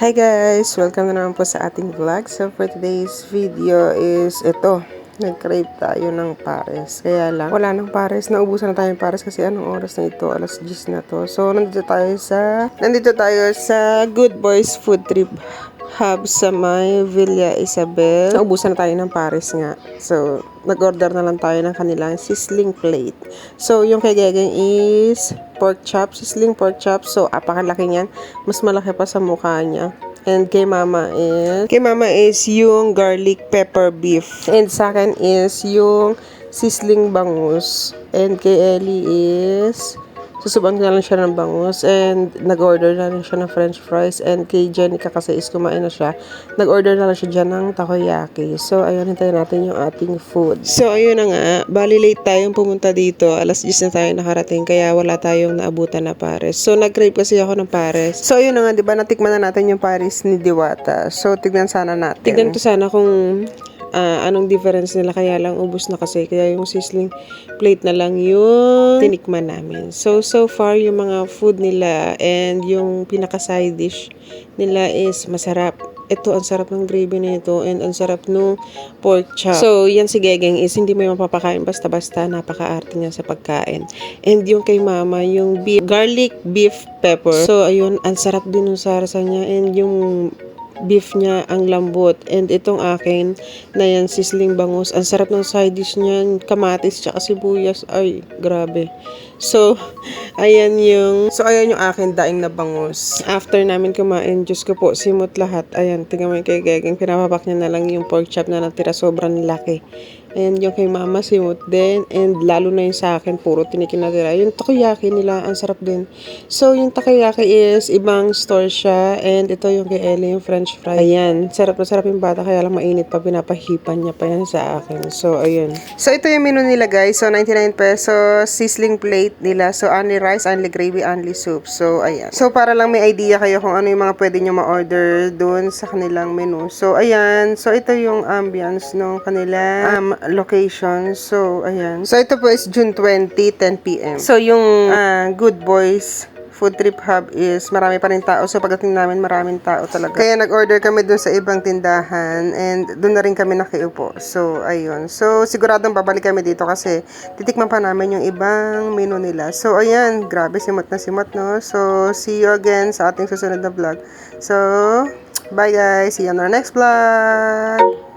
Hi guys! Welcome na naman po sa ating vlog. So for today's video is ito. Nag-crave tayo ng pares. Kaya lang, wala nang pares. Naubusan na tayo ng pares kasi anong oras na ito? Alas 10 na to. So nandito tayo sa, nandito tayo sa Good Boys Food Trip Hub sa may Villa Isabel. Naubusan na tayo ng pares nga. So, nag-order na lang tayo ng kanilang sizzling plate. So, yung kay Gegeng is pork chop, sizzling pork chop. So, apakalaki niyan. Mas malaki pa sa mukha niya. And kay mama is, kay mama is yung garlic pepper beef. And sa akin is yung sizzling bangus. And kay Ellie is, susuban ko na lang siya ng bangus and nag-order na rin siya ng french fries and kay Jenica kasi is kumain na siya. Nag-order na lang siya dyan ng takoyaki. So ayun hintayin natin yung ating food. So ayun na nga. Bali late tayong pumunta dito. Alas 10 na tayo nakarating kaya wala tayong naabutan na pares. So nag-crave kasi ako ng pares. So ayun na nga diba natikman na natin yung pares ni Diwata. So tignan sana natin. Tignan ko sana kung ah, anong difference nila kaya lang ubos na kasi kaya yung sizzling plate na lang yung tinikman namin so so far yung mga food nila and yung pinaka side dish nila is masarap ito ang sarap ng gravy nito and ang sarap nung pork chop. So, yan si Gegeng is hindi mo mapapakain basta-basta. Napaka-arte niya sa pagkain. And yung kay mama, yung beef, garlic beef pepper. So, ayun, ang sarap din ng sarsa niya and yung beef niya ang lambot. And itong akin na yan, sizzling bangus. Ang sarap ng side dish niyan, kamatis tsaka sibuyas. Ay, grabe. So, ayan yung, so ayan yung akin daing na bangus. After namin kumain, Diyos ko po, simot lahat. Ayan, tingnan mo yung kay Gegeng, pinapapak niya na lang yung pork chop na natira, sobrang laki. And yung kay mama, simot din. And lalo na yung sa akin, puro tinikin na tira. Yung takoyaki nila, ang sarap din. So, yung takoyaki is, ibang store siya. And ito yung kay Ellie, yung french fry. Ayan, sarap na sarap yung bata, kaya lang mainit pa, pinapahipan niya pa yan sa akin. So, ayun. So, ito yung menu nila guys. So, 99 pesos, sizzling plate nila. So, only rice, only gravy, only soup. So, ayan. So, para lang may idea kayo kung ano yung mga pwede nyo ma-order dun sa kanilang menu. So, ayan. So, ito yung ambience ng kanilang um, location. So, ayan. So, ito po is June 20, 10 p.m. So, yung ah, Good Boys food trip hub is marami pa rin tao. So, pagdating namin, maraming tao talaga. Kaya nag-order kami dun sa ibang tindahan and dun na rin kami nakiupo. So, ayun. So, siguradong babalik kami dito kasi titikman pa namin yung ibang menu nila. So, ayan. Grabe, simot na simot, no? So, see you again sa ating susunod na vlog. So, bye guys. See you on our next vlog.